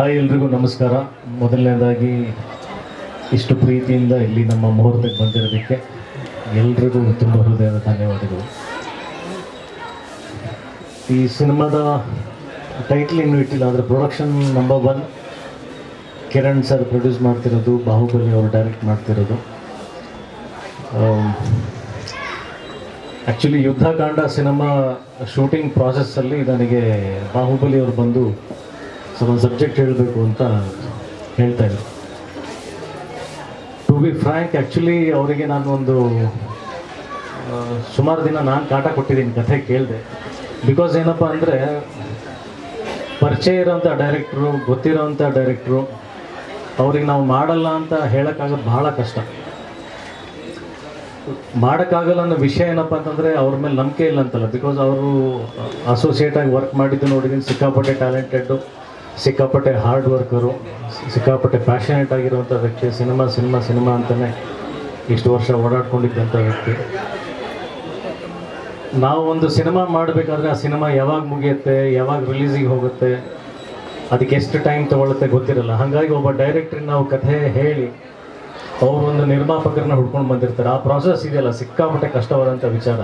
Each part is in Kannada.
ಹಾಯ್ ಎಲ್ರಿಗೂ ನಮಸ್ಕಾರ. ಮೊದಲನೇದಾಗಿ ಇಷ್ಟು ಪ್ರೀತಿಯಿಂದ ಇಲ್ಲಿ ನಮ್ಮ ಮುಹೂರ್ತಕ್ಕೆ ಬಂದಿರೋದಕ್ಕೆ ಎಲ್ರಿಗೂ ತುಂಬ ಹೃದಯದ ಧನ್ಯವಾದಗಳು. ಈ ಸಿನಿಮಾದ ಟೈಟ್ಲ್ ಇನ್ನು ಇಟ್ಟಿಲ್ಲ ಅಂದರೆ production number one Kiran sir produce ಮಾಡ್ತಿರೋದು, ಬಾಹುಬಲಿ ಅವರು ಡೈರೆಕ್ಟ್ ಮಾಡ್ತಿರೋದು. ಆ್ಯಕ್ಚುಲಿ ಯುದ್ಧಕಾಂಡ ಸಿನಿಮಾ ಶೂಟಿಂಗ್ ಪ್ರಾಸೆಸ್ಸಲ್ಲಿ ನನಗೆ ಬಾಹುಬಲಿ ಅವರು ಬಂದು ಸ್ವಲ್ಪ ಸಬ್ಜೆಕ್ಟ್ ಹೇಳಬೇಕು ಅಂತ ಹೇಳ್ತಾ ಇದ್ರು ಟು ಬಿ ಫ್ರ್ಯಾಂಕ್ ಆ್ಯಕ್ಚುಲಿ ಅವರಿಗೆ ನಾನು ಒಂದು ಸುಮಾರು ದಿನ ನಾನು ಕಾಟ ಕೊಟ್ಟಿದ್ದೀನಿ ಕಥೆ ಕೇಳಿದೆ. ಬಿಕಾಸ್ ಏನಪ್ಪ ಅಂದರೆ, ಪರಿಚಯ ಇರೋಂಥ ಡೈರೆಕ್ಟ್ರು ಗೊತ್ತಿರೋಂಥ ಡೈರೆಕ್ಟ್ರು ಅವ್ರಿಗೆ ನಾವು ಮಾಡಲ್ಲ ಅಂತ ಹೇಳೋಕ್ಕಾಗೋದು ಭಾಳ ಕಷ್ಟ. ಮಾಡೋಕ್ಕಾಗಲ್ಲ ಅನ್ನೋ ವಿಷಯ ಏನಪ್ಪ ಅಂತಂದರೆ, ಅವ್ರ ಮೇಲೆ ನಂಬಿಕೆ ಇಲ್ಲ ಅಂತಲ್ಲ. ಬಿಕಾಸ್ ಅವರು ಅಸೋಸಿಯೇಟಾಗಿ ವರ್ಕ್ ಮಾಡಿದ್ದು ನೋಡಿದ್ದೀನಿ, ಸಿಕ್ಕಾಪಟ್ಟೆ ಟ್ಯಾಲೆಂಟೆಡ್ಡು ಸಿಕ್ಕಾಪಟ್ಟೆ ಹಾರ್ಡ್ ವರ್ಕರು ಸಿಕ್ಕಾಪಟ್ಟೆ ಪ್ಯಾಷನೇಟ್ ಆಗಿರುವಂಥ ವ್ಯಕ್ತಿ, ಸಿನಿಮಾ ಸಿನಿಮಾ ಸಿನಿಮಾ ಅಂತಲೇ ಇಷ್ಟು ವರ್ಷ ಓಡಾಡ್ಕೊಂಡಿದ್ದಂಥ ವ್ಯಕ್ತಿ. ನಾವು ಒಂದು ಸಿನಿಮಾ ಮಾಡಬೇಕಾದ್ರೆ ಆ ಸಿನಿಮಾ ಯಾವಾಗ ಮುಗಿಯುತ್ತೆ, ಯಾವಾಗ ರಿಲೀಸಿಗೆ ಹೋಗುತ್ತೆ, ಅದಕ್ಕೆ ಎಷ್ಟು ಟೈಮ್ ತೊಗೊಳುತ್ತೆ ಗೊತ್ತಿರಲ್ಲ. ಹಾಗಾಗಿ ಒಬ್ಬ ಡೈರೆಕ್ಟ್ರಿಗೆ ನಾವು ಕಥೆ ಹೇಳಿ, ಅವರು ಒಂದು ನಿರ್ಮಾಪಕರನ್ನ ಹುಡ್ಕೊಂಡು ಬಂದಿರ್ತಾರೆ. ಆ ಪ್ರಾಸೆಸ್ ಇದೆಯಲ್ಲ, ಸಿಕ್ಕಾಪಟ್ಟೆ ಕಷ್ಟವಾದಂಥ ವಿಚಾರ.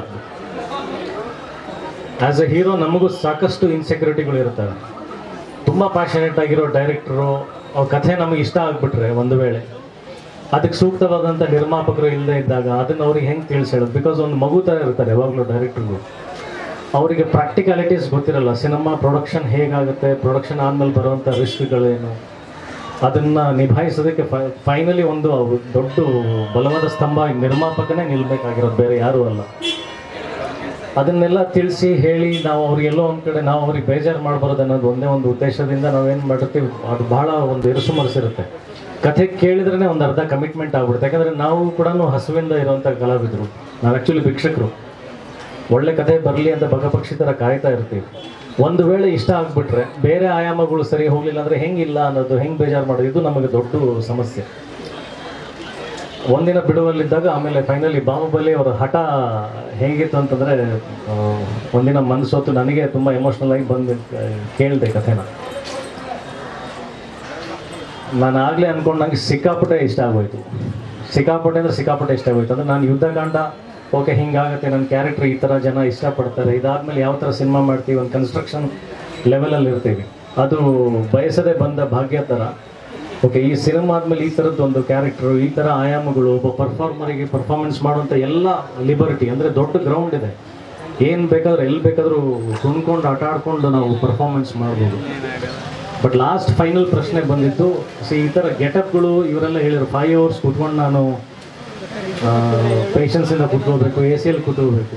ಆ್ಯಸ್ ಎ ಹೀರೋ ನಮಗೂ ಸಾಕಷ್ಟು ಇನ್ಸೆಕ್ಯೂರಿಟಿಗಳು ಇರ್ತವೆ. ತುಂಬ ಪ್ಯಾಷನೇಟ್ ಆಗಿರೋ ಡೈರೆಕ್ಟ್ರು ಅವ್ರ ಕಥೆ ನಮಗೆ ಇಷ್ಟ ಆಗಿಬಿಟ್ರೆ ಒಂದು ವೇಳೆ. ಅದಕ್ಕೆ ಸೂಕ್ತವಾದಂಥ ನಿರ್ಮಾಪಕರು ಇಲ್ಲದೆ ಇದ್ದಾಗ ಅದನ್ನು ಅವ್ರಿಗೆ ಹೆಂಗೆ ತಿಳಿಸಿ ಬಿಕಾಸ್ ಒಂದು ಮಗು ಥರ ಇರ್ತಾರೆ ಯಾವಾಗಲೂ ಡೈರೆಕ್ಟ್ರಿಗೂ ಅವರಿಗೆ ಪ್ರಾಕ್ಟಿಕಾಲಿಟೀಸ್ ಗೊತ್ತಿರಲ್ಲ ಸಿನಿಮಾ ಪ್ರೊಡಕ್ಷನ್ ಹೇಗಾಗುತ್ತೆ ಪ್ರೊಡಕ್ಷನ್ ಆದಮೇಲೆ ಬರುವಂಥ ರಿಸ್ಕ್ಗಳೇನು ಅದನ್ನು ನಿಭಾಯಿಸೋದಕ್ಕೆ ಫೈನಲಿ ಒಂದು ದೊಡ್ಡ ಬಲವಾದ ಸ್ತಂಭ ನಿರ್ಮಾಪಕನೇ ನಿಲ್ಲಬೇಕಾಗಿರೋದು ಬೇರೆ ಯಾರೂ ಅಲ್ಲ. ಅದನ್ನೆಲ್ಲ ತಿಳಿಸಿ ಹೇಳಿ ನಾವು ಅವ್ರಿಗೆಲ್ಲೋ ಒಂದು ಕಡೆ ನಾವು ಅವ್ರಿಗೆ ಬೇಜಾರು ಮಾಡಬಾರ್ದು ಅನ್ನೋದು ಒಂದೇ ಒಂದು ಉದ್ದೇಶದಿಂದ ನಾವೇನು ಮಾಡಿರ್ತೀವಿ, ಅದು ಬಹಳ ಒಂದು ಇರುಸು ಮನಸ್ಸಿರುತ್ತೆ ಕಥೆ ಕೇಳಿದ್ರೇ ಒಂದು ಅರ್ಧ ಕಮಿಟ್ಮೆಂಟ್ ಆಗ್ಬಿಡುತ್ತೆ. ಯಾಕಂದರೆ ನಾವು ಕೂಡ ಹಸುವಿಂದ ಇರುವಂಥ ಕಲಾವಿದರು. ನಾವು ಆ್ಯಕ್ಚುಲಿ ಭಿಕ್ಷಕರು. ಒಳ್ಳೆ ಕಥೆ ಬರಲಿ ಅಂತ ಬಗಪಕ್ಷಿ ಕಾಯ್ತಾ ಇರ್ತೀವಿ. ಒಂದು ವೇಳೆ ಇಷ್ಟ ಆಗಿಬಿಟ್ರೆ, ಬೇರೆ ಆಯಾಮಗಳು ಸರಿ ಹೋಗಲಿಲ್ಲ ಅಂದರೆ ಹೆಂಗಿಲ್ಲ ಅನ್ನೋದು, ಹೆಂಗೆ ಬೇಜಾರು ಮಾಡೋದು, ಇದು ನಮಗೆ ದೊಡ್ಡ ಸಮಸ್ಯೆ. ಒಂದಿನ ಬಿಡುವಲ್ಲಿದ್ದಾಗ ಆಮೇಲೆ ಫೈನಲಿ ಬಾಹುಬಲಿ ಅವರ ಹಠ ಹೇಗಿತ್ತು ಅಂತಂದರೆ ಒಂದಿನ ಮನಸ್ಸೊತ್ತು ನನಗೆ ತುಂಬ ಎಮೋಷ್ನಲ್ ಆಗಿ ಬಂದು ಕೇಳಿದೆ ಕಥೆನ. ನಾನು ಆಗಲೇ ಅಂದ್ಕೊಂಡು ನನಗೆ ಸಿಕ್ಕಾಪಟ್ಟೆ ಇಷ್ಟ ಆಗೋಯ್ತು. ಸಿಕ್ಕಾಪಟ್ಟೆ ಅಂದರೆ ಸಿಕ್ಕಾಪಟ್ಟೆ ಇಷ್ಟ ಆಗೋಯ್ತು. ಅಂದರೆ ನಾನು ಯುದ್ಧಕಾಂಡ ಓಕೆ, ಹಿಂಗಾಗುತ್ತೆ ನನ್ನ ಕ್ಯಾರೆಕ್ಟ್ರ್ ಈ ಥರ ಜನ ಇಷ್ಟಪಡ್ತಾರೆ, ಇದಾದಮೇಲೆ ಯಾವ ಥರ ಸಿನಿಮಾ ಮಾಡ್ತೀವಿ ಒಂದು ಕನ್ಸ್ಟ್ರಕ್ಷನ್ ಲೆವೆಲಲ್ಲಿ ಇರ್ತೀವಿ ಅದು ಬಯಸದೆ ಬಂದ ಭಾಗ್ಯ ಥರ ಓಕೆ ಈ ಸಿನಿಮಾ ಆದ್ಮೇಲೆ ಈ ಥರದ್ದು ಒಂದು ಕ್ಯಾರೆಕ್ಟ್ರು ಈ ಥರ ಆಯಾಮಗಳು, ಒಬ್ಬ ಪರ್ಫಾರ್ಮರಿಗೆ ಪರ್ಫಾರ್ಮೆನ್ಸ್ ಮಾಡುವಂಥ ಎಲ್ಲ ಲಿಬರ್ಟಿ ಅಂದರೆ ದೊಡ್ಡ ಗ್ರೌಂಡ್ ಇದೆ. ಏನು ಬೇಕಾದ್ರೆ ಎಲ್ಲಿ ಬೇಕಾದರೂ ಕುಣ್ಕೊಂಡು ಆಟ ಆಡ್ಕೊಂಡು ನಾವು ಪರ್ಫಾರ್ಮೆನ್ಸ್ ಮಾಡ್ಬೋದು. ಬಟ್ ಲಾಸ್ಟ್ ಫೈನಲ್ ಪ್ರಶ್ನೆ ಬಂದಿತ್ತು. ಸೊ ಈ ಥರ ಗೆಟಪ್ಗಳು ಇವರೆಲ್ಲ ಹೇಳಿದ್ರು ಫೈವ್ ಅವರ್ಸ್ ಕುತ್ಕೊಂಡು ನಾನು ಪೇಷನ್ಸಿಂದ ಕುತ್ಕೋಬೇಕು ಎ ಸಿ ಎಲ್ಲಿ ಕೂತ್ಕೋಬೇಕು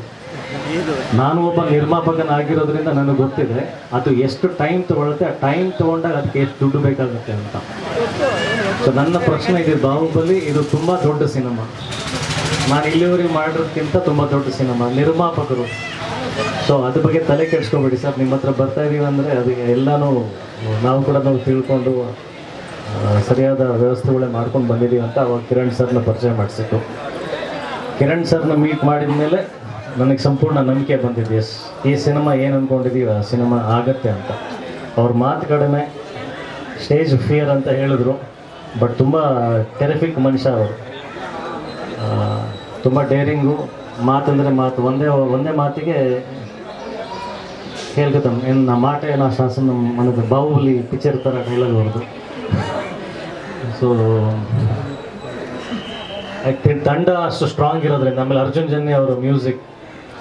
ನಾನು ಒಬ್ಬ ನಿರ್ಮಾಪಕನಾಗಿರೋದ್ರಿಂದ ನನಗೆ ಗೊತ್ತಿದೆ, ಅದು ಎಷ್ಟು ಟೈಮ್ ತೊಗೊಳುತ್ತೆ, ಆ ಟೈಮ್ ತಗೊಂಡಾಗ ಅದಕ್ಕೆ ಎಷ್ಟು ದುಡ್ಡು ಬೇಕಾಗುತ್ತೆ ಅಂತ. ಸೊ ನನ್ನ ಪ್ರಶ್ನೆ ಇದೆ, ಬಾಹುಬಲಿ, ಇದು ತುಂಬ ದೊಡ್ಡ ಸಿನಿಮಾ. ನಾನು ಇಲ್ಲಿವರೆಗೆ ಮಾಡಿರೋದಕ್ಕಿಂತ ತುಂಬ ದೊಡ್ಡ ಸಿನಿಮಾ, ನಿರ್ಮಾಪಕರು. ಸೊ ಅದ್ರ ಬಗ್ಗೆ ತಲೆ ಕೆಡಿಸ್ಕೊಬೇಡಿ ಸರ್, ನಿಮ್ಮ ಹತ್ರ ಬರ್ತಾ ಇದೀವಿ ಅಂದರೆ ಅದಕ್ಕೆ ಎಲ್ಲನೂ ನಾವು ಕೂಡ ನಾವು ತಿಳ್ಕೊಂಡು ಸರಿಯಾದ ವ್ಯವಸ್ಥೆಗಳೇ ಮಾಡ್ಕೊಂಡು ಬಂದಿದ್ದೀವಿ ಅಂತ ಅವಾಗ ಕಿರಣ್ ಸರ್ನ ಪರಿಚಯ ಮಾಡಿಸಿತ್ತು ಕಿರಣ್ ಸರ್ನ ಮೀಟ್ ಮಾಡಿದ ಮೇಲೆ ನನಗೆ ಸಂಪೂರ್ಣ ನಂಬಿಕೆ ಬಂದಿದೆ ಎಸ್. ಈ ಸಿನಿಮಾ ಏನು ಅಂದ್ಕೊಂಡಿದ್ದೀವಿ ಆ ಸಿನಿಮಾ ಆಗತ್ತೆ ಅಂತ. ಅವ್ರ ಮಾತು ಕಡಿಮೆ, ಸ್ಟೇಜ್ ಫಿಯರ್ ಅಂತ ಹೇಳಿದ್ರು, ಬಟ್ ತುಂಬ ಟೆರಿಫಿಕ್ ಮನುಷ್ಯ ಅವರು. ತುಂಬ ಡೇರಿಂಗು ಮಾತಂದರೆ ಮಾತು. ಒಂದೇ ಒಂದೇ ಮಾತಿಗೆ ಹೇಳ್ಕೊತಾನೆ. ಏನು ನಮ್ಮ ಮಾಟೆ ನಾ ಶಾಸನ ಮನದ ಬಾಹುಬಲಿ ಪಿಕ್ಚರ್ ಥರ ಡೈಲಾಗ್ ಅವ್ರದ್ದು ಸೊ ತಂಡ ಅಷ್ಟು ಸ್ಟ್ರಾಂಗ್ ಇರೋದ್ರಿಂದ, ಆಮೇಲೆ ಅರ್ಜುನ್ ಜನ್ಯ ಅವರು ಮ್ಯೂಸಿಕ್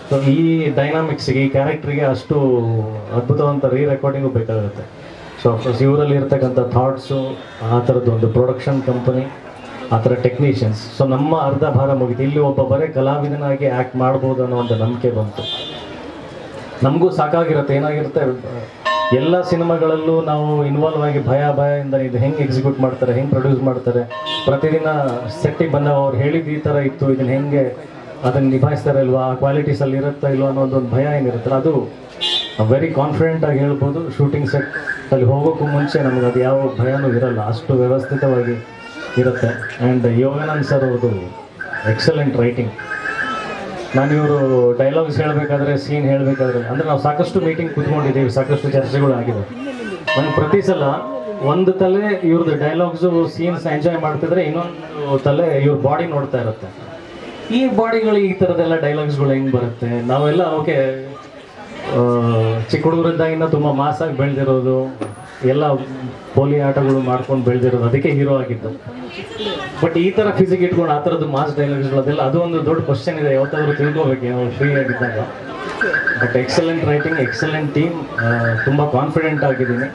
ಸೊ ಈ ಡೈನಾಮಿಕ್ಸ್ಗೆ ಈ ಕ್ಯಾರೆಕ್ಟ್ರಿಗೆ ಅಷ್ಟು ಅದ್ಭುತವಂತ ರೀ ರೆಕಾರ್ಡಿಂಗು ಬೇಕಾಗುತ್ತೆ. ಸೊ ಅಫ್ಕೋರ್ಸ್ ಇವರಲ್ಲಿ ಇರ್ತಕ್ಕಂಥ ಥಾಟ್ಸು ಆ ಥರದ್ದು ಒಂದು ಪ್ರೊಡಕ್ಷನ್ ಕಂಪನಿ ಆ ಥರ ಟೆಕ್ನಿಷಿಯನ್ಸ್ ಸೊ ನಮ್ಮ ಅರ್ಧ ಭಾರ ಮುಗಿತು. ಇಲ್ಲಿ ಒಬ್ಬ ಬರೇ ಕಲಾವಿದನಾಗಿ ಆ್ಯಕ್ಟ್ ಮಾಡ್ಬೋದು ಅನ್ನೋ ಒಂದು ನಂಬಿಕೆ ಬಂತು. ನಮಗೂ ಸಾಕಾಗಿರುತ್ತೆ, ಏನಾಗಿರುತ್ತೆ? ಎಲ್ಲ ಸಿನಿಮಾಗಳಲ್ಲೂ ನಾವು ಇನ್ವಾಲ್ವ್ ಆಗಿ ಭಯ, ಭಯದಿಂದ ಇದು ಹೆಂಗೆ ಎಕ್ಸಿಕ್ಯೂಟ್ ಮಾಡ್ತಾರೆ, ಹೆಂಗೆ ಪ್ರೊಡ್ಯೂಸ್ ಮಾಡ್ತಾರೆ? ಪ್ರತಿದಿನ ಸೆಟ್ಟಿಗೆ ಬಂದಾಗ ಅವ್ರು ಹೇಳಿದ್ದು ಈ ಥರ ಇತ್ತು, ಇದನ್ನು ಹೆಂಗೆ ಅದನ್ನು ನಿಭಾಯಿಸ್ತಾರೆ ಇಲ್ವಾ ಆ ಕ್ವಾಲಿಟೀಸಲ್ಲಿ ಇರುತ್ತಾ ಇಲ್ವಾ ಅನ್ನೋ ಒಂದು ಭಯ ಏನಿರುತ್ತಲ್ಲ, ಅದು ವೆರಿ ಕಾನ್ಫಿಡೆಂಟ್ ಆಗಿ ಹೇಳ್ಬೋದು ಶೂಟಿಂಗ್ ಸೆಟ್ ಅಲ್ಲಿ ಹೋಗೋಕ್ಕೂ ಮುಂಚೆ ನಮ್ಗೆ ಅದು ಯಾವ ಭಯನೂ ಇರಲ್ಲ, ಅಷ್ಟು ವ್ಯವಸ್ಥಿತವಾಗಿ ಇರುತ್ತೆ. ಆ್ಯಂಡ್ ಯೋಗಾನಂದ್ ಸರ್ ಅವ್ರದ್ದು ಎಕ್ಸಲೆಂಟ್ ರೈಟಿಂಗ್ ನಾನು ಇವರು ಡೈಲಾಗ್ಸ್ ಹೇಳಬೇಕಾದ್ರೆ ಸೀನ್ ಹೇಳಬೇಕಾದ್ರೆ, ಅಂದರೆ ನಾವು ಸಾಕಷ್ಟು ಮೀಟಿಂಗ್ ಕುತ್ಕೊಂಡಿದ್ದೀವಿ, ಸಾಕಷ್ಟು ಚರ್ಚೆಗಳು ಆಗಿದೆ ಪ್ರತಿ ಸಲ ಒಂದು ತಲೆ ಇವ್ರದ್ದು ಡೈಲಾಗ್ಸು ಸೀನ್ಸ್ ಎಂಜಾಯ್ ಮಾಡ್ತಿದ್ರೆ ಇನ್ನೊಂದು ತಲೆ ಇವ್ರ ಬಾಡಿ ನೋಡ್ತಾ ಇರುತ್ತೆ. ಈ ಬಾಡಿಗಳು ಈ ಥರದ್ದೆಲ್ಲ ಡೈಲಾಗ್ಸ್ಗಳು ಹೆಂಗೆ ಬರುತ್ತೆ? ನಾವೆಲ್ಲ ಓಕೆ ಚಿಕ್ಕ ಹುಡುಗರಿದ್ದಾಗಿನ ತುಂಬ ಮಾಸಾಗಿ ಬೆಳೆದಿರೋದು, ಎಲ್ಲ ಪೋಲಿ ಆಟಗಳು ಮಾಡ್ಕೊಂಡು ಬೆಳೆದಿರೋದು, ಅದಕ್ಕೆ ಹೀರೋ ಆಗಿದ್ದು. ಬಟ್ ಈ ಥರ ಫಿಸಿಕ್ ಇಟ್ಕೊಂಡು ಆ ಥರದ್ದು ಮಾಸ್ ಡೈಲಾಗ್ಸ್ಗಳು ಅದೆಲ್ಲ, ಅದು ಒಂದು ದೊಡ್ಡ ಕ್ವಶನ್ ಇದೆ, ಯಾವತ್ತಾದ್ರೂ ತಿಳ್ಕೊಬೇಕು ನಾವು ಫ್ರೀ ಆಗಿದ್ದಾಗ. But excellent writing excellent team ತುಂಬ ಕಾನ್ಫಿಡೆಂಟ್ ಆಗಿದ್ದೀನಿ.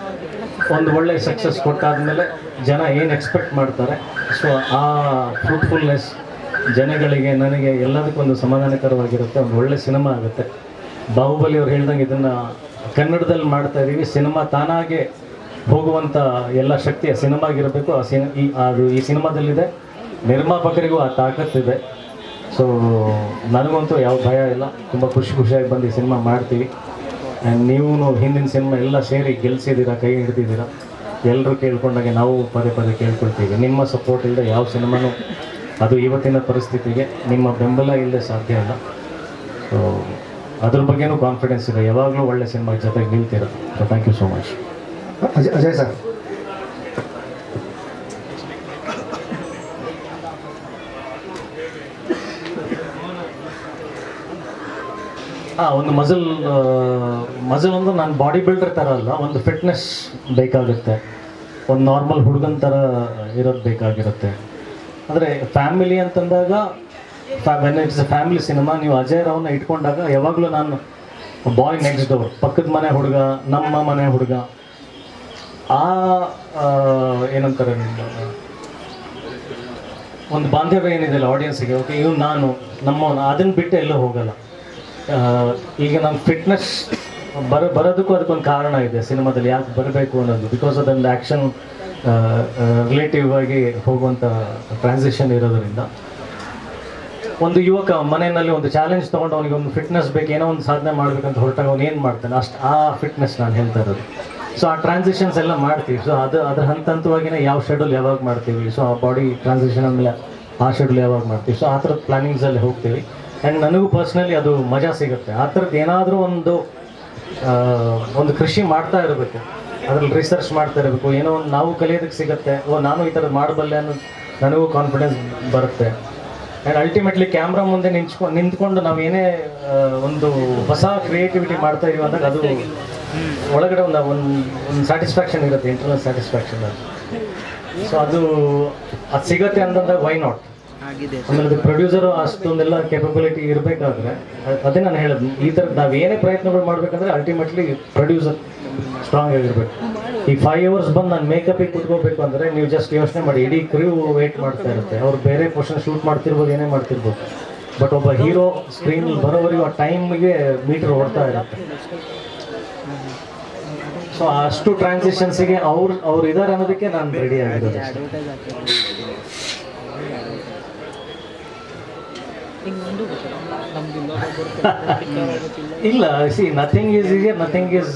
ಒಂದು ಒಳ್ಳೆ ಸಕ್ಸಸ್ ಕೊಟ್ಟಾದ್ಮೇಲೆ ಜನ ಏನು ಎಕ್ಸ್ಪೆಕ್ಟ್ ಮಾಡ್ತಾರೆ ಸೊ ಆ ಫ್ರೂಟ್ಫುಲ್ನೆಸ್ ಜನಗಳಿಗೆ ನನಗೆ ಎಲ್ಲದಕ್ಕೊಂದು ಸಮಾಧಾನಕರವಾಗಿರುತ್ತೆ, ಒಂದು ಒಳ್ಳೆ ಸಿನಿಮಾ ಆಗುತ್ತೆ. ಬಾಹುಬಲಿ ಅವ್ರು ಹೇಳ್ದಂಗೆ ಇದನ್ನು ಕನ್ನಡದಲ್ಲಿ ಮಾಡ್ತಾ ಇದ್ದೀವಿ. ಸಿನಿಮಾ ತಾನಾಗೆ ಹೋಗುವಂಥ ಎಲ್ಲ ಶಕ್ತಿ ಆ ಸಿನಿಮಾಗಿರಬೇಕು. ಆ ಸಿನಿ, ಈ ಅದು ಈ ಸಿನಿಮಾದಲ್ಲಿದೆ. ನಿರ್ಮಾಪಕರಿಗೂ ಆ ತಾಕತ್ತಿದೆ ಸೊ ನನಗಂತೂ ಯಾವ ಭಯ ಇಲ್ಲ. ತುಂಬ ಖುಷಿ ಖುಷಿಯಾಗಿ ಬಂದು ಈ ಸಿನಿಮಾ ಮಾಡ್ತೀವಿ. ಆ್ಯಂಡ್ ನೀವು ಹಿಂದಿನ ಸಿನಿಮಾ ಎಲ್ಲ ಸೇರಿ ಗೆಲ್ಸಿದ್ದೀರಾ, ಕೈ ಹಿಡ್ದಿದ್ದೀರಾ? ಎಲ್ಲರೂ ಕೇಳ್ಕೊಂಡಾಗೆ ನಾವು ಪದೇ ಪದೇ ಕೇಳ್ಕೊಳ್ತೀವಿ. ನಿಮ್ಮ ಸಪೋರ್ಟ್ ಇಲ್ಲದೆ ಯಾವ ಸಿನಿಮಾನು ಅದು ಇವತ್ತಿನ ಪರಿಸ್ಥಿತಿಗೆ ನಿಮ್ಮ ಬೆಂಬಲ ಇಲ್ಲದೆ ಸಾಧ್ಯ ಅಲ್ಲ. ಸೊ ಅದ್ರ ಬಗ್ಗೆನೂ ಕಾನ್ಫಿಡೆನ್ಸ್ ಇದೆ. ಯಾವಾಗಲೂ ಒಳ್ಳೆ ಸಿನಿಮಾ ಜೊತೆಗೆ ನಿಲ್ತೀರ so thank you so much Ajay Ajay sir. ಹಾಂ ಒಂದು ಮಜಲ್ ಮಜಲ್ ಅಂದ್ರೆ ನಾನು ಬಾಡಿ ಬಿಲ್ಡರ್ ಥರ ಅಲ್ಲ ಒಂದು ಫಿಟ್ನೆಸ್ ಬೇಕಾಗುತ್ತೆ ಒಂದು ನಾರ್ಮಲ್ ಹುಡುಗನ ಥರ ಇರೋದು ಬೇಕಾಗಿರುತ್ತೆ. ಅಂದರೆ ಫ್ಯಾಮಿಲಿ ಅಂತಂದಾಗ ಇಟ್ಸ್ ಅ ಫ್ಯಾಮಿಲಿ ಸಿನಿಮಾ ನೀವು ಅಜಯ್ ರಾವ್ನ ಇಟ್ಕೊಂಡಾಗ ಯಾವಾಗಲೂ ನಾನು ಬಾಯ್ ನೆಕ್ಸ್ಟ್ ಡೋರ್ ಪಕ್ಕದ ಮನೆ ಹುಡುಗ, ನಮ್ಮ ಮನೆ ಹುಡುಗ. ಆ ಏನಂತಾರೆ ಒಂದು ಬಾಂಧವ್ಯ ಏನಿದೆಯಲ್ಲ ಆಡಿಯನ್ಸಿಗೆ ಓಕೆ ಇವ್ ನಾನು ನಮ್ಮ ಅದನ್ನ ಬಿಟ್ಟು ಎಲ್ಲೂ ಹೋಗಲ್ಲ. ಈಗ ನಾನು ಫಿಟ್ನೆಸ್ ಬರ, ಬರೋದಕ್ಕೂ ಅದಕ್ಕೊಂದು ಕಾರಣ ಇದೆ, ಸಿನಿಮಾದಲ್ಲಿ ಯಾಕೆ ಬರಬೇಕು ಅನ್ನೋದು ಬಿಕಾಸ್ ಅದೊಂದು ಆ್ಯಕ್ಷನ್ ರಿಲೇಟಿವ್ ಆಗಿ ಹೋಗುವಂಥ ಟ್ರಾನ್ಸಿಷನ್ ಇರೋದರಿಂದ ಒಂದು ಯುವಕ ಮನೆಯಲ್ಲಿ ಒಂದು ಚಾಲೆಂಜ್ ತೊಗೊಂಡು ಅವನಿಗೆ ಒಂದು ಫಿಟ್ನೆಸ್ ಬೇಕು, ಏನೋ ಒಂದು ಸಾಧನೆ ಮಾಡ್ಬೇಕಂತ ಹೊರಟಾಗ ಅವ್ನು ಏನು ಮಾಡ್ತಾನೆ? ಅಷ್ಟು ಆ ಫಿಟ್ನೆಸ್ ನಾನು ಹೇಳ್ತಾ ಇರೋದು. ಸೊ ಆ ಟ್ರಾನ್ಸಿಷನ್ಸ್ ಎಲ್ಲ ಮಾಡ್ತೀವಿ. ಸೊ ಅದು, ಅದ್ರ ಹಂತ ಹಂತವಾಗಿನೇ ಯಾವ ಶೆಡ್ಯೂಲ್ ಯಾವಾಗ ಮಾಡ್ತೀವಿ? ಸೊ ಆ ಬಾಡಿ ಟ್ರಾನ್ಸಿಷನ್ ಆದಮೇಲೆ ಆ ಶೆಡ್ಯೂಲ್ ಯಾವಾಗ ಮಾಡ್ತೀವಿ? ಸೊ ಆ ಥರದ ಪ್ಲಾನಿಂಗ್ಸಲ್ಲಿ ಹೋಗ್ತೀವಿ. ಆ್ಯಂಡ್ ನನಗೂ ಪರ್ಸ್ನಲಿ ಅದು ಮಜಾ ಸಿಗುತ್ತೆ. ಆ ಥರದ್ದು ಏನಾದರೂ ಒಂದು ಒಂದು ಕೃಷಿ ಮಾಡ್ತಾ ಇರಬೇಕು. ಅದ್ರಲ್ಲಿ ರಿಸರ್ಚ್ ಮಾಡ್ತಾ ಇರಬೇಕು. ಏನೋ ಒಂದು ನಾವು ಕಲಿಯೋದಕ್ಕೆ ಸಿಗುತ್ತೆ. ಓ ನಾನು ಈ ಥರ ಮಾಡಬಲ್ಲೆ ಅನ್ನೋ ನನಗೂ ಕಾನ್ಫಿಡೆನ್ಸ್ ಬರುತ್ತೆ. ಆ್ಯಂಡ್ ಅಲ್ಟಿಮೇಟ್ಲಿ ಕ್ಯಾಮ್ರಾ ಮುಂದೆ ನಿಂಚ್ಕೊಂಡು ನಿಂತ್ಕೊಂಡು ನಾವು ಏನೇ ಒಂದು ಹೊಸ ಕ್ರಿಯೇಟಿವಿಟಿ ಮಾಡ್ತಾ ಇದೀವಿ ಅಂದಾಗ ಅದು ಒಳಗಡೆ ಒಂದು ಒಂದು ಒಂದು ಸ್ಯಾಟಿಸ್ಫ್ಯಾಕ್ಷನ್ ಇರುತ್ತೆ ಇಂಟರ್ನಲ್ ಸ್ಯಾಟಿಸ್ಫ್ಯಾಕ್ಷನ್ ಸೊ ಅದು ಅದು ಸಿಗತ್ತೆ ಅಂತಂದಾಗ ವೈ ನಾಟ್ ಆಮೇಲೆ ಅದು ಪ್ರೊಡ್ಯೂಸರು ಅಷ್ಟೊಂದೆಲ್ಲ ಕೆಪಬಿಲಿಟಿ ಇರಬೇಕಾದ್ರೆ ಅದೇ ನಾನು ಹೇಳೋದು. ಈ ಥರ ನಾವು ಏನೇ ಪ್ರಯತ್ನಗಳು ಮಾಡಬೇಕಂದ್ರೆ ಅಲ್ಟಿಮೇಟ್ಲಿ ಪ್ರೊಡ್ಯೂಸರ್ ಸ್ಟ್ರಾಂಗ್ ಆಗಿರ್ಬೇಕು. ಈ ಫೈವ್ ಅವರ್ಸ್ ಬಂದು ನಾನು ಮೇಕಪಿಗೆ ಕುತ್ಕೋಬೇಕು ಅಂದರೆ ನೀವು ಜಸ್ಟ್ ಯೋಚನೆ ಮಾಡಿ, ಇಡೀ ಕ್ರೂ ವೇಟ್ ಮಾಡ್ತಾ ಇರುತ್ತೆ. ಅವ್ರು ಬೇರೆ ಪೋರ್ಷನ್ ಶೂಟ್ ಮಾಡ್ತಿರ್ಬೋದು, ಏನೇ ಮಾಡ್ತಿರ್ಬೋದು. ಬಟ್ ಒಬ್ಬ ಹೀರೋ ಸ್ಕ್ರೀನ್ ಬರೋವರೆಗೂ ಆ ಟೈಮ್ಗೆ ಮೀಟರ್ ಓಡ್ತಾ ಇರುತ್ತೆ. ಸೊ ಅಷ್ಟು ಟ್ರಾನ್ಸಿಷನ್ಸಿಗೆ ಅವ್ರು ಅವ್ರು ಇದಾರೆ ಅನ್ನೋದಕ್ಕೆ ನಾನು ರೆಡಿ ಆಗಿರೋದು ಇಲ್ಲ see nothing is easy nothing is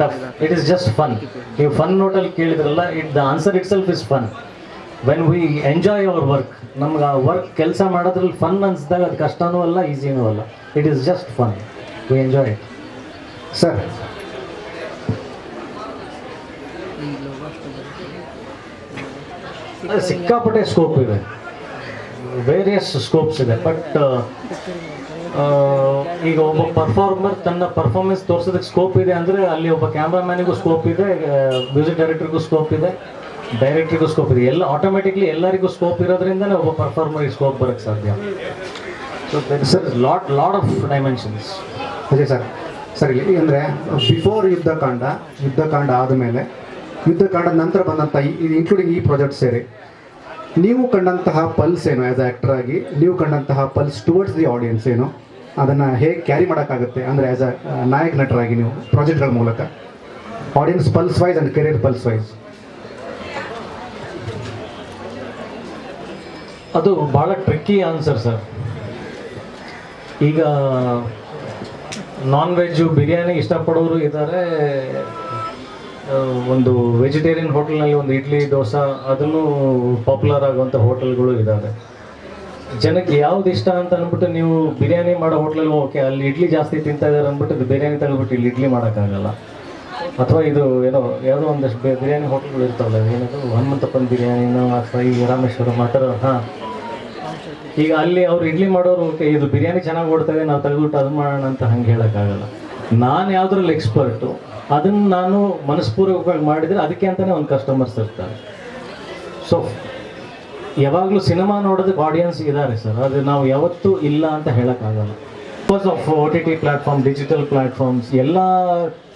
tough it is just fun ನೀವು ಫನ್ ನೋಟಲ್ಲಿ ಕೇಳಿದ್ರಲ್ಲ it the answer itself is fun when we enjoy our work ನಮ್ಗೆ ಆ ವರ್ಕ್ ಕೆಲಸ ಮಾಡೋದ್ರಲ್ಲಿ ಫನ್ ಅನ್ಸಿದಾಗ ಅದು ಕಷ್ಟನೂ ಅಲ್ಲ ಈಸಿನೂ ಅಲ್ಲ. It is just fun we enjoy it sir ಸಿಕ್ಕಾಪಟ್ಟೆ ಸ್ಕೋಪ್ ಇದೆ. ವೇರಿಯಸ್ ಸ್ಕೋಪ್ಸ್ ಇದೆ. ಬಟ್ ಈಗ ಒಬ್ಬ ಪರ್ಫಾರ್ಮರ್ ತನ್ನ ಪರ್ಫಾರ್ಮೆನ್ಸ್ ತೋರಿಸೋದಕ್ಕೆ ಸ್ಕೋಪ್ ಇದೆ ಅಂದರೆ ಅಲ್ಲಿ ಒಬ್ಬ ಕ್ಯಾಮ್ರಾಮ್ಯಾನಿಗೂ ಸ್ಕೋಪ್ ಇದೆ ಮ್ಯೂಸಿಕ್ ಡೈರೆಕ್ಟರ್ಗೂ ಸ್ಕೋಪ್ ಇದೆ ಡೈರೆಕ್ಟ್ರಿಗೂ ಸ್ಕೋಪ್ ಇದೆ. ಎಲ್ಲ ಆಟೋಮೆಟಿಕ್ಲಿ ಎಲ್ಲರಿಗೂ ಸ್ಕೋಪ್ ಇರೋದ್ರಿಂದನೇ ಒಬ್ಬ ಪರ್ಫಾರ್ಮರ್ಗೆ ಸ್ಕೋಪ್ ಬರೋಕ್ಕೆ ಸಾಧ್ಯ. So is lot lot of dimensions okay sir sir ಇಲ್ಲಿ ಅಂದರೆ ಬಿಫೋರ್ ಯುದ್ಧಕಾಂಡ ಯುದ್ಧಕಾಂಡ ಆದಮೇಲೆ, ಯುದ್ಧಕಾಂಡದ ನಂತರ ಬಂದಂಥ ಇದು ಇನ್ಕ್ಲೂಡಿಂಗ್ ಈ ಪ್ರಾಜೆಕ್ಟ್ ಸೇರಿ ನೀವು ಕಂಡಂತಹ ಪಲ್ಸ್ ಏನು ಆ್ಯಸ್ ಆ್ಯಕ್ಟರ್ ಆಗಿ, ನೀವು ಕಂಡಂತಹ ಪಲ್ಸ್ ಟುವರ್ಡ್ಸ್ ದಿ ಆಡಿಯನ್ಸ್ ಏನು, ಅದನ್ನು ಹೇಗೆ ಕ್ಯಾರಿ ಮಾಡೋಕ್ಕಾಗುತ್ತೆ? ಅಂದರೆ ಆ್ಯಸ್ ಅ ನಾಯಕ ನಟರಾಗಿ ನೀವು ಪ್ರಾಜೆಕ್ಟ್ಗಳ ಮೂಲಕ. Audience pulse wise and career pulse wise ಅದು ಭಾಳ ಟ್ರಿಕ್ಕಿ ಆನ್ಸರ್ ಸರ್ ಈಗ ನಾನ್ ವೆಜ್ಜು ಬಿರಿಯಾನಿ ಇಷ್ಟಪಡೋರು ಇದ್ದಾರೆ ಒಂದು ವೆಜಿಟೇರಿಯನ್ ಹೋಟೆಲ್ನಲ್ಲಿ ಒಂದು ಇಡ್ಲಿ ದೋಸೆ ಅದನ್ನು ಪಾಪ್ಯುಲರ್ ಆಗುವಂಥ ಹೋಟೆಲ್ಗಳು ಇದ್ದಾವೆ ಜನಕ್ಕೆ ಯಾವ್ದು ಇಷ್ಟ ಅಂತ ಅಂದ್ಬಿಟ್ಟು ನೀವು ಬಿರಿಯಾನಿ ಮಾಡೋ ಹೋಟ್ಲಲ್ಲಿ ಓಕೆ ಅಲ್ಲಿ ಇಡ್ಲಿ ಜಾಸ್ತಿ ತಿಂತಾ ಇದ್ದಾರೆ ಅಂದ್ಬಿಟ್ಟು ಬಿರಿಯಾನಿ ತೆಗೆದ್ಬಿಟ್ಟು ಇಲ್ಲಿ ಇಡ್ಲಿ ಮಾಡೋಕ್ಕಾಗಲ್ಲ. ಅಥವಾ ಇದು ಏನೋ ಯಾವುದೋ ಒಂದಷ್ಟು ಬಿರಿಯಾನಿ ಹೋಟೆಲ್ಗಳು ಇರ್ತಾವಲ್ಲ ಏನದು? ಹನುಮಂತಪ್ಪನ ಬಿರಿಯಾನಿನೋ ಅಥವಾ ಈ ರಾಮೇಶ್ವರ ಮಟರ್ ಹಾಂ. ಈಗ ಅಲ್ಲಿ ಅವ್ರು ಇಡ್ಲಿ ಮಾಡೋರು "ಓಕೆ, ಇದು ಬಿರಿಯಾನಿ ಚೆನ್ನಾಗಿ ಓಡ್ತದೆ ನಾವು ತೆಗೆದುಬಿಟ್ಟು ಅದು ಮಾಡೋಣ ಅಂತ ಹಂಗೆ ಹೇಳೋಕ್ಕಾಗಲ್ಲ. ನಾನು ಯಾವುದ್ರಲ್ಲಿ ಎಕ್ಸ್ಪರ್ಟು ಅದನ್ನು ನಾನು ಮನಸ್ಪೂರ್ವಕವಾಗಿ ಮಾಡಿದರೆ ಅದಕ್ಕೆ ಅಂತಲೇ ಒಂದು ಕಸ್ಟಮರ್ಸ್ ಇರ್ತಾರೆ. ಸೊ ಯಾವಾಗಲೂ ಸಿನಿಮಾ ನೋಡೋದಕ್ಕೆ ಆಡಿಯನ್ಸ್ ಇದ್ದಾರೆ ಸರ್ ಅದು ನಾವು ಯಾವತ್ತೂ ಇಲ್ಲ ಅಂತ ಹೇಳೋಕ್ಕಾಗಲ್ಲ. Because of O T T platform digital platforms ಎಲ್ಲ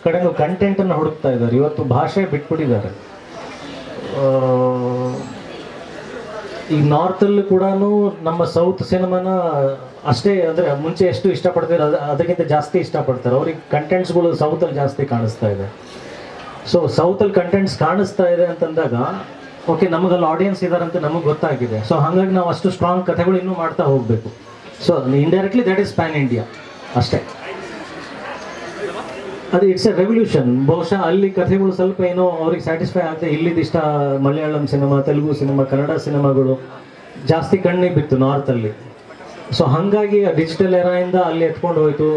ಕಡೆನೂ ಕಂಟೆಂಟನ್ನು ಹುಡುಕ್ತಾ ಇದ್ದಾರೆ. ಇವತ್ತು ಭಾಷೆ ಬಿಟ್ಬಿಟ್ಟಿದ್ದಾರೆ. ಈ ನಾರ್ತಲ್ಲಿ ಕೂಡ ನಮ್ಮ ಸೌತ್ ಸಿನಿಮಾನ ಅಷ್ಟೇ ಅಂದರೆ ಮುಂಚೆ ಎಷ್ಟು ಇಷ್ಟಪಡ್ತಾರೆ ಅದು, ಅದಕ್ಕಿಂತ ಜಾಸ್ತಿ ಇಷ್ಟಪಡ್ತಾರೆ. ಅವ್ರಿಗೆ ಕಂಟೆಂಟ್ಸ್ಗಳು ಸೌತಲ್ಲಿ ಜಾಸ್ತಿ ಕಾಣಿಸ್ತಾ ಇದೆ. ಸೊ ಸೌತಲ್ಲಿ ಕಂಟೆಂಟ್ಸ್ ಕಾಣಿಸ್ತಾ ಇದೆ ಅಂತಂದಾಗ ಓಕೆ ನಮಗಲ್ಲಿ ಆಡಿಯನ್ಸ್ ಇದ್ದಾರೆ ಅಂತ ನಮಗೆ ಗೊತ್ತಾಗಿದೆ. ಸೊ ಹಾಗಾಗಿ ನಾವು ಅಷ್ಟು ಸ್ಟ್ರಾಂಗ್ ಕಥೆಗಳು ಇನ್ನೂ ಮಾಡ್ತಾ ಹೋಗಬೇಕು. So indirectly that is pan India ಅಷ್ಟೇ. ಅದು ಇಟ್ಸ್ ಎ ರೆವಲ್ಯೂಷನ್ ಬಹುಶಃ ಅಲ್ಲಿ ಕಥೆಗಳು ಸ್ವಲ್ಪ ಏನೋ ಅವ್ರಿಗೆ ಸ್ಯಾಟಿಸ್ಫೈ ಆಗುತ್ತೆ ಇಲ್ಲಿದಿಷ್ಟ ಮಲಯಾಳಂ ಸಿನಿಮಾ ತೆಲುಗು ಸಿನಿಮಾ ಕನ್ನಡ ಸಿನಿಮಾಗಳು ಜಾಸ್ತಿ ಕಣ್ಣಿಗೆ ಬಿತ್ತು ನಾರ್ತಲ್ಲಿ ಸೊ ಹಾಗಾಗಿ ಡಿಜಿಟಲ್ ಎರಾಯಿಂದ ಅಲ್ಲಿ ಎತ್ಕೊಂಡು ಹೋಯ್ತು.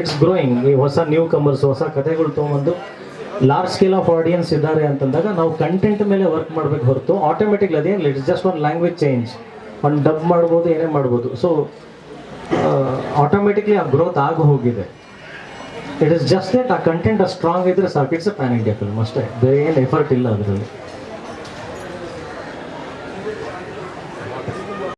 ಇಟ್ಸ್ ಗ್ರೋಯಿಂಗ್ ಈ ಹೊಸ ನ್ಯೂ ಕಮರ್ಸ್ ಹೊಸ ಕಥೆಗಳು ತೊಗೊಂಡು ಲಾರ್ಜ್ ಸ್ಕೇಲ್ ಆಫ್ ಆಡಿಯನ್ಸ್ ಇದ್ದಾರೆ ಅಂತಂದಾಗ ನಾವು ಕಂಟೆಂಟ್ ಮೇಲೆ ವರ್ಕ್ ಮಾಡಬೇಕು ಹೊರತು ಆಟೋಮೆಟಿಕ್ಲಿ ಅದೇನಿಲ್ಲ ಇಟ್ಸ್ ಜಸ್ಟ್ ಒಂದು ಲ್ಯಾಂಗ್ವೇಜ್ ಚೇಂಜ್ ಒಂದು ಡಬ್ ಮಾಡ್ಬೋದು, ಏನೇ ಮಾಡ್ಬೋದು. ಸೊ ಆಟೋಮೆಟಿಕ್ಲಿ ಆ ಗ್ರೋತ್ ಆಗಿ ಹೋಗಿದೆ. ಇಟ್ ಇಸ್ ಜಸ್ಟ್ ದಟ್ ಆ ಕಂಟೆಂಟ್ ಸ್ಟ್ರಾಂಗ್ ಇದ್ರೆ ಸಾಕು it's a pan India film ಅಷ್ಟೇ. ಬೇರೆ ಏನು ಎಫರ್ಟ್ ಇಲ್ಲ ಅದರಲ್ಲಿ.